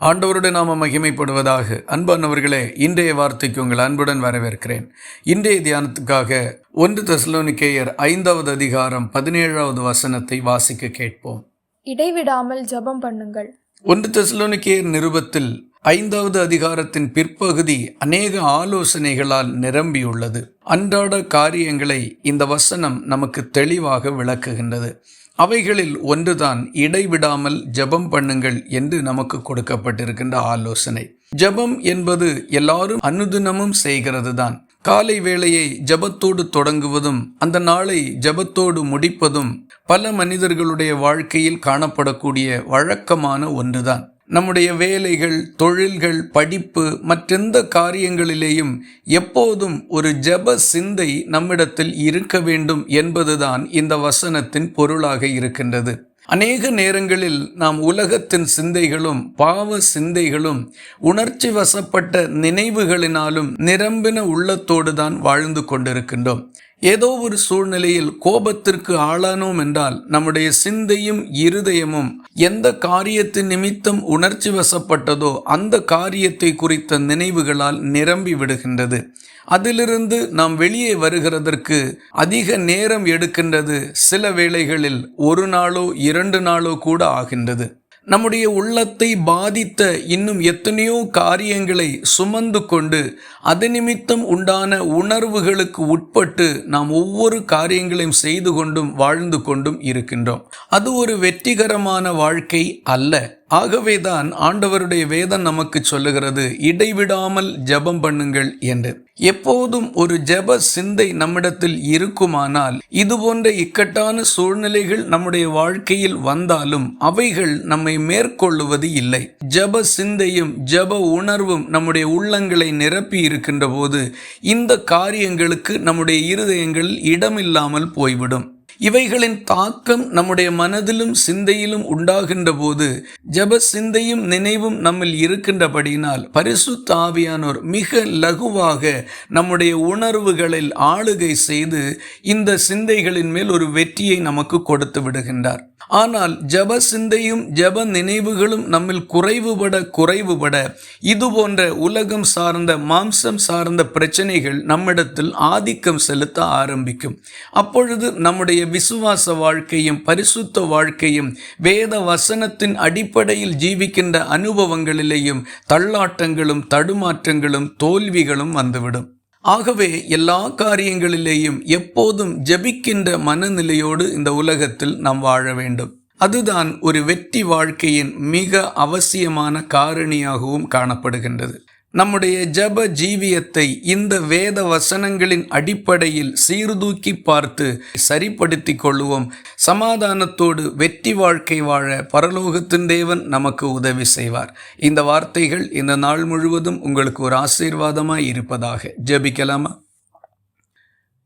ஆண்டவருடைய நாம மகிமைப்படுவதாக. அன்பானவர்களே இன்றைய வார்த்தைக்கு உங்கள் அன்புடன் வரவேற்கிறேன். இன்றைய தியானத்துக்காக ஒன்று தெசலோனிக்கேயர் ஐந்தாவது அதிகாரம் பதினேழாவது வசனத்தை வாசிக்க கேட்போம். இடைவிடாமல் ஜெபம் பண்ணுங்கள். ஒன்று தெசலோனிக்கேயர் நிருபத்தில் ஐந்தாவது அதிகாரத்தின் பிற்பகுதி அநேக ஆலோசனைகளால் நிரம்பியுள்ளது. அன்றாட காரியங்களை இந்த வசனம் நமக்கு தெளிவாக விளக்குகின்றது. அவைகளில் ஒன்றுதான் இடைவிடாமல் ஜெபம் பண்ணுங்கள் என்று நமக்கு கொடுக்கப்பட்டிருக்கின்ற ஆலோசனை. ஜெபம் என்பது எல்லாரும் அனுதினமும் செய்கிறது தான் காலை வேளையை ஜெபத்தோடு தொடங்குவதும் அந்த நாளை ஜெபத்தோடு முடிப்பதும் பல மனிதர்களுடைய வாழ்க்கையில் காணப்படக்கூடிய வழக்கமான ஒன்றுதான். நம்முடைய வேலைகள் தொழில்கள் படிப்பு மற்றெந்த காரியங்களிலேயும் எப்போதும் ஒரு ஜெப சிந்தை நம்மிடத்தில் இருக்க வேண்டும் என்பதுதான் இந்த வசனத்தின் பொருளாக இருக்கின்றது. அநேக நேரங்களில் நாம் உலகத்தின் சிந்தைகளும் பாவ சிந்தைகளும் உணர்ச்சி வசப்பட்ட நினைவுகளினாலும் நிரம்பின உள்ளத்தோடு தான் வாழ்ந்து கொண்டிருக்கின்றோம். ஏதோ ஒரு சூழ்நிலையில் கோபத்திற்கு ஆளானோம் என்றால் நம்முடைய சிந்தையும் இருதயமும் எந்த காரியத்தின் நிமித்தம் உணர்ச்சி வசப்பட்டதோ அந்த காரியத்தை குறித்த நினைவுகளால் நிரம்பி விடுகின்றது. அதிலிருந்து நாம் வெளியே வருகிறதற்கு அதிக நேரம் எடுக்கின்றது சில வேளைகளில் ஒரு நாளோ இரண்டு நாளோ கூட ஆகின்றது. நம்முடைய உள்ளத்தை பாதித்த இன்னும் எத்தனையோ காரியங்களை சுமந்து கொண்டு அது நிமித்தம் உண்டான உணர்வுகளுக்கு உட்பட்டு நாம் ஒவ்வொரு காரியங்களையும் செய்து கொண்டும் வாழ்ந்து கொண்டும் இருக்கின்றோம். அது ஒரு வெற்றிகரமான வாழ்க்கை அல்ல. ஆகவேதான் ஆண்டவருடைய வேதம் நமக்கு சொல்லுகிறது இடைவிடாமல் ஜெபம் பண்ணுங்கள் என்று. எப்போதும் ஒரு ஜெப சிந்தை நம்மிடத்தில் இருக்குமானால் இது போன்ற இக்கட்டான சூழ்நிலைகள் நம்முடைய வாழ்க்கையில் வந்தாலும் அவைகள் நம்மை மேற்கொள்ளுவது இல்லை. ஜெப சிந்தையும் ஜெப உணர்வும் நம்முடைய உள்ளங்களை நிரப்பி இருக்கின்ற போது இந்த காரியங்களுக்கு நம்முடைய இருதயங்களில் இடமில்லாமல் போய்விடும். இவைகளின் தாக்கம் நம்முடைய மனதிலும் சிந்தையிலும் உண்டாகின்ற போது ஜப சிந்தையும் நினைவும் நம்மில் இருக்கின்றபடியினால் பரிசுத்த ஆவியானோர் மிக லகுவாக நம்முடைய உணர்வுகளில் ஆளுகை செய்து இந்த சிந்தைகளின் மேல் ஒரு வெற்றியை நமக்கு கொடுத்து விடுகின்றார். ஆனால் ஜப சிந்தையும் ஜப நினைவுகளும் நம்மில் குறைவுபட குறைவுபட. இது போன்ற உலகம் சார்ந்த மாம்சம் சார்ந்த பிரச்சனைகள் நம்மிடத்தில் ஆதிக்கம் செலுத்த ஆரம்பிக்கும். அப்பொழுது நம்முடைய விசுவாச வாழ்க்கையும் பரிசுத்த வாழ்க்கையும் வேத வசனத்தின் அடிப்படையில் ஜீவிக்கின்ற அனுபவங்களிலேயும் தள்ளாட்டங்களும் தடுமாற்றங்களும் தோல்விகளும் வந்துவிடும். ஆகவே எல்லா காரியங்களிலேயும் எப்போதும் ஜபிக்கின்ற மனநிலையோடு இந்த உலகத்தில் நாம் வாழ வேண்டும். அதுதான் ஒரு வெற்றி வாழ்க்கையின் மிக அவசியமான காரணியாகவும் காணப்படுகின்றது. நம்முடைய ஜப ஜீவியத்தை இந்த வேத வசனங்களின் அடிப்படையில் சீர்தூக்கி பார்த்து சரிப்படுத்தி கொள்ளுவோம். சமாதானத்தோடு வெற்றி வாழ்க்கை வாழ பரலோகத்தின் தேவன் நமக்கு உதவி செய்வார். இந்த வார்த்தைகள் இந்த நாள் முழுவதும் உங்களுக்கு ஒரு ஆசீர்வாதமாய் இருப்பதாக ஜெபிக்கலாமா?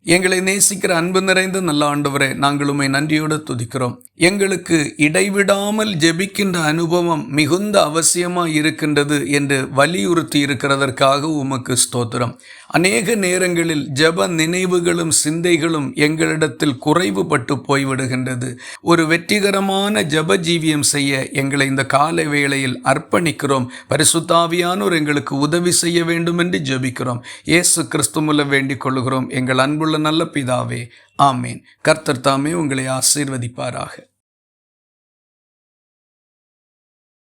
எங்களை நேசிக்கிற அன்பு நிறைந்த நல்ல ஆண்டவரே நாங்கள் உண்மை நன்றியோடு துதிக்கிறோம். எங்களுக்கு இடைவிடாமல் ஜெபிக்கின்ற அனுபவம் மிகுந்த அவசியமாக இருக்கின்றது என்று வலியுறுத்தி இருக்கிறதற்காக உமக்கு ஸ்தோத்திரம். அநேக நேரங்களில் ஜப நினைவுகளும் சிந்தைகளும் எங்களிடத்தில் குறைவுபட்டு போய்விடுகின்றது. ஒரு வெற்றிகரமான ஜப ஜீவியம் செய்ய எங்களை இந்த கால வேளையில் அர்ப்பணிக்கிறோம். பரிசுத்தாவியானோர் எங்களுக்கு உதவி செய்ய வேண்டும் என்று ஜெபிக்கிறோம். இயேசு கிறிஸ்துமுல வேண்டிக் கொள்கிறோம் எங்கள் அன்புள்ள நல்ல பிதாவே ஆமேன். கர்த்தர் தாமே உங்களை ஆசீர்வதிப்பாராக.